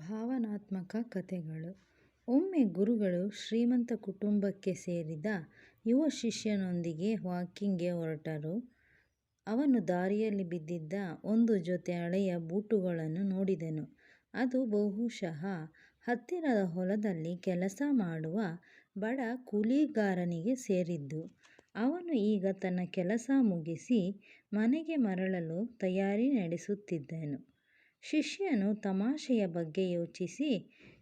ಭಾವನಾತ್ಮಕ ಕಥೆಗಳು ಒಮ್ಮೆ ಗುರುಗಳು ಶ್ರೀಮಂತ ಕುಟುಂಬಕ್ಕೆ ಸೇರಿದ ಯುವ ಶಿಷ್ಯನೊಂದಿಗೆ ವಾಕಿಂಗ್ಗೆ ಹೊರಟರು. ಅವನು ದಾರಿಯಲ್ಲಿ ಬಿದ್ದಿದ್ದ ಒಂದು ಜೊತೆ ಹಳೆಯ ಬೂಟುಗಳನ್ನು ನೋಡಿದನು. ಅದು ಬಹುಶಃ ಹತ್ತಿರದ ಹೊಲದಲ್ಲಿ ಕೆಲಸ ಮಾಡುವ ಬಡ ಕೂಲಿಗಾರನಿಗೆ ಸೇರಿದ್ದು. ಅವನು ಈಗ ತನ್ನ ಕೆಲಸ ಮುಗಿಸಿ ಮನೆಗೆ ಮರಳಲು ತಯಾರಿ ನಡೆಸುತ್ತಿದ್ದನು. ಶಿಷ್ಯನು ತಮಾಷೆಯ ಬಗ್ಗೆ ಯೋಚಿಸಿ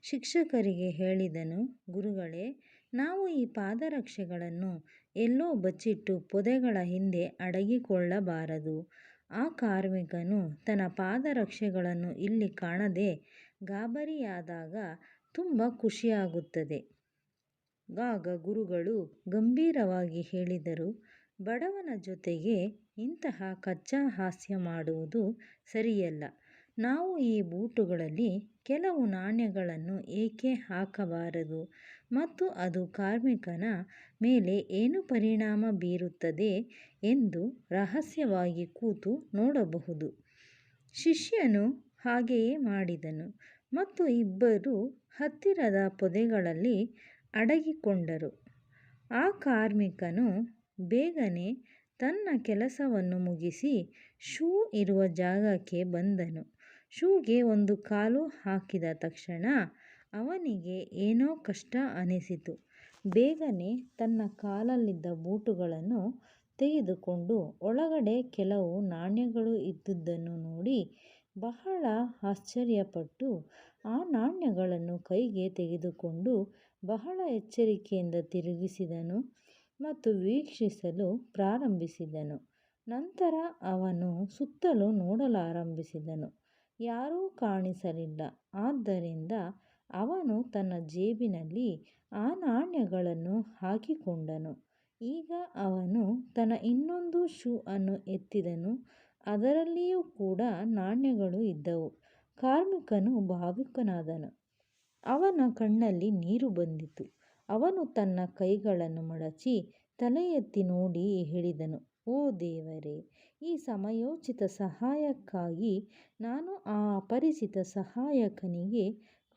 ಶಿಕ್ಷಕರಿಗೆ ಹೇಳಿದನು, ಗುರುಗಳೇ, ನಾವು ಈ ಪಾದರಕ್ಷೆಗಳನ್ನು ಎಲ್ಲೋ ಬಚ್ಚಿಟ್ಟು ಪೊದೆಗಳ ಹಿಂದೆ ಅಡಗಿಕೊಳ್ಳಬಾರದು. ಆ ಕಾರ್ಮಿಕನು ತನ್ನ ಪಾದರಕ್ಷೆಗಳನ್ನು ಇಲ್ಲಿ ಕಾಣದೆ ಗಾಬರಿಯಾದಾಗ ತುಂಬ ಖುಷಿಯಾಗುತ್ತದೆ. ಆಗ ಗುರುಗಳು ಗಂಭೀರವಾಗಿ ಹೇಳಿದರು, ಬಡವನ ಜೊತೆಗೆ ಇಂತಹ ಕಚ್ಚಾ ಹಾಸ್ಯ ಮಾಡುವುದು ಸರಿಯಲ್ಲ. ನಾವು ಈ ಬೂಟುಗಳಲ್ಲಿ ಕೆಲವು ನಾಣ್ಯಗಳನ್ನು ಏಕೆ ಹಾಕಬಾರದು ಮತ್ತು ಅದು ಕಾರ್ಮಿಕನ ಮೇಲೆ ಏನು ಪರಿಣಾಮ ಬೀರುತ್ತದೆ ಎಂದು ರಹಸ್ಯವಾಗಿ ಕೂತು ನೋಡಬಹುದು. ಶಿಷ್ಯನು ಹಾಗೆಯೇ ಮಾಡಿದನು ಮತ್ತು ಇಬ್ಬರು ಹತ್ತಿರದ ಪೊದೆಗಳಲ್ಲಿ ಅಡಗಿಕೊಂಡರು. ಆ ಕಾರ್ಮಿಕನು ಬೇಗನೆ ತನ್ನ ಕೆಲಸವನ್ನು ಮುಗಿಸಿ ಶೂ ಇರುವ ಜಾಗಕ್ಕೆ ಬಂದನು. ಶೂಗೆ ಒಂದು ಕಾಲು ಹಾಕಿದ ತಕ್ಷಣ ಅವನಿಗೆ ಏನೋ ಕಷ್ಟ ಅನಿಸಿತು. ಬೇಗನೆ ತನ್ನ ಕಾಲಲ್ಲಿದ್ದ ಬೂಟುಗಳನ್ನು ತೆಗೆದುಕೊಂಡು ಒಳಗಡೆ ಕೆಲವು ನಾಣ್ಯಗಳು ಇದ್ದುದನ್ನು ನೋಡಿ ಬಹಳ ಆಶ್ಚರ್ಯಪಟ್ಟು ಆ ನಾಣ್ಯಗಳನ್ನು ಕೈಗೆ ತೆಗೆದುಕೊಂಡು ಬಹಳ ಎಚ್ಚರಿಕೆಯಿಂದ ತಿರುಗಿಸಿದನು ಮತ್ತು ವೀಕ್ಷಿಸಲು ಪ್ರಾರಂಭಿಸಿದನು. ನಂತರ ಅವನು ಸುತ್ತಲೂ ನೋಡಲಾರಂಭಿಸಿದನು, ಯಾರೂ ಕಾಣಿಸಲಿಲ್ಲ. ಆದ್ದರಿಂದ ಅವನು ತನ್ನ ಜೇಬಿನಲ್ಲಿ ಆ ನಾಣ್ಯಗಳನ್ನು ಹಾಕಿಕೊಂಡನು. ಈಗ ಅವನು ತನ್ನ ಇನ್ನೊಂದು ಶೂ ಅನ್ನು ಎತ್ತಿದನು, ಅದರಲ್ಲಿಯೂ ಕೂಡ ನಾಣ್ಯಗಳು ಇದ್ದವು. ಕಾರ್ಮಿಕನು ಭಾವುಕನಾದನು. ಅವನ ಕಣ್ಣಲ್ಲಿ ನೀರು ಬಂದಿತು. ಅವನು ತನ್ನ ಕೈಗಳನ್ನು ಮಡಚಿ ತಲೆ ಎತ್ತಿ ನೋಡಿ ಹೇಳಿದನು, ಓ ದೇವರೇ, ಈ ಸಮಯೋಚಿತ ಸಹಾಯಕ್ಕಾಗಿ ನಾನು ಆ ಅಪರಿಚಿತ ಸಹಾಯಕನಿಗೆ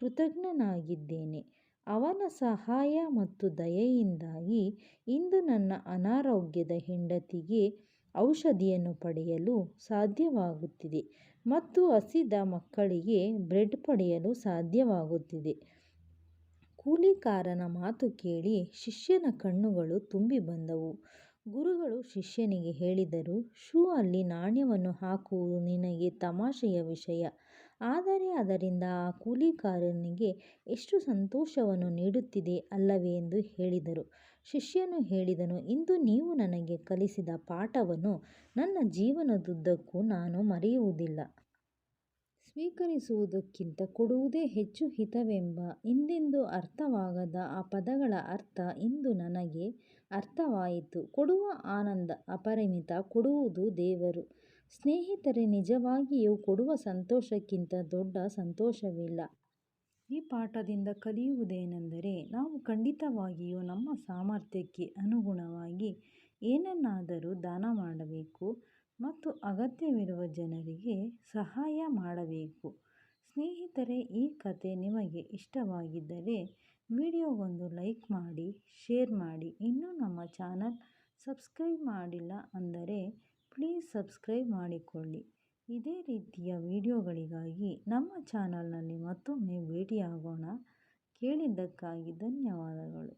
ಕೃತಜ್ಞನಾಗಿದ್ದೇನೆ. ಅವನ ಸಹಾಯ ಮತ್ತು ದಯೆಯಿಂದಾಗಿ ಇಂದು ನನ್ನ ಅನಾರೋಗ್ಯದ ಹೆಂಡತಿಗೆ ಔಷಧಿಯನ್ನು ಪಡೆಯಲು ಸಾಧ್ಯವಾಗುತ್ತಿದೆ ಮತ್ತು ಹಸಿದ ಮಕ್ಕಳಿಗೆ ಬ್ರೆಡ್ ಪಡೆಯಲು ಸಾಧ್ಯವಾಗುತ್ತಿದೆ. ಕೂಲಿಕಾರನ ಮಾತು ಕೇಳಿ ಶಿಷ್ಯನ ಕಣ್ಣುಗಳು ತುಂಬಿ ಬಂದವು. ಗುರುಗಳು ಶಿಷ್ಯನಿಗೆ ಹೇಳಿದರು, ಶೂ ಅಲ್ಲಿ ನಾಣ್ಯವನ್ನು ಹಾಕುವುದು ನಿನಗೆ ತಮಾಷೆಯ ವಿಷಯ. ಆದರೆ ಅದರಿಂದ ಆ ಕೂಲಿಕಾರನಿಗೆ ಎಷ್ಟು ಸಂತೋಷವನ್ನು ನೀಡುತ್ತಿದೆ ಅಲ್ಲವೇ ಎಂದು ಹೇಳಿದರು. ಶಿಷ್ಯನು ಹೇಳಿದನು, ಇಂದು ನೀವು ನನಗೆ ಕಲಿಸಿದ ಪಾಠವನ್ನು ನನ್ನ ಜೀವನದುದ್ದಕ್ಕೂ ನಾನು ಮರೆಯುವುದಿಲ್ಲ. ಸ್ವೀಕರಿಸುವುದಕ್ಕಿಂತ ಕೊಡುವುದೇ ಹೆಚ್ಚು ಹಿತವೆಂಬ ಇಂದೆಂದು ಅರ್ಥವಾಗದ ಆ ಪದಗಳ ಅರ್ಥ ಇಂದು ನನಗೆ ಅರ್ಥವಾಯಿತು. ಕೊಡುವ ಆನಂದ ಅಪರಿಮಿತ. ಕೊಡುವುದು ದೇವರು. ಸ್ನೇಹಿತರೆ, ನಿಜವಾಗಿಯೂ ಕೊಡುವ ಸಂತೋಷಕ್ಕಿಂತ ದೊಡ್ಡ ಸಂತೋಷವಿಲ್ಲ. ಈ ಪಾಠದಿಂದ ಕಲಿಯುವುದೇನೆಂದರೆ, ನಾವು ಖಂಡಿತವಾಗಿಯೂ ನಮ್ಮ ಸಾಮರ್ಥ್ಯಕ್ಕೆ ಅನುಗುಣವಾಗಿ ಏನನ್ನಾದರೂ ದಾನ ಮಾಡಬೇಕು ಮತ್ತು ಅಗತ್ಯವಿರುವ ಜನರಿಗೆ ಸಹಾಯ ಮಾಡಬೇಕು. ಸ್ನೇಹಿತರೆ, ಈ ಕಥೆ ನಿಮಗೆ ಇಷ್ಟವಾಗಿದ್ದರೆ ವಿಡಿಯೋಗೊಂದು ಲೈಕ್ ಮಾಡಿ, ಶೇರ್ ಮಾಡಿ. ಇನ್ನೂ ನಮ್ಮ ಚಾನಲ್ ಸಬ್ಸ್ಕ್ರೈಬ್ ಮಾಡಿಲ್ಲ ಅಂದರೆ ಪ್ಲೀಸ್ ಸಬ್ಸ್ಕ್ರೈಬ್ ಮಾಡಿಕೊಳ್ಳಿ. ಇದೇ ರೀತಿಯ ವಿಡಿಯೋಗಳಿಗಾಗಿ ನಮ್ಮ ಚಾನಲ್ನಲ್ಲಿ ಮತ್ತೊಮ್ಮೆ ಭೇಟಿಯಾಗೋಣ. ಕೇಳಿದ್ದಕ್ಕಾಗಿ ಧನ್ಯವಾದಗಳು.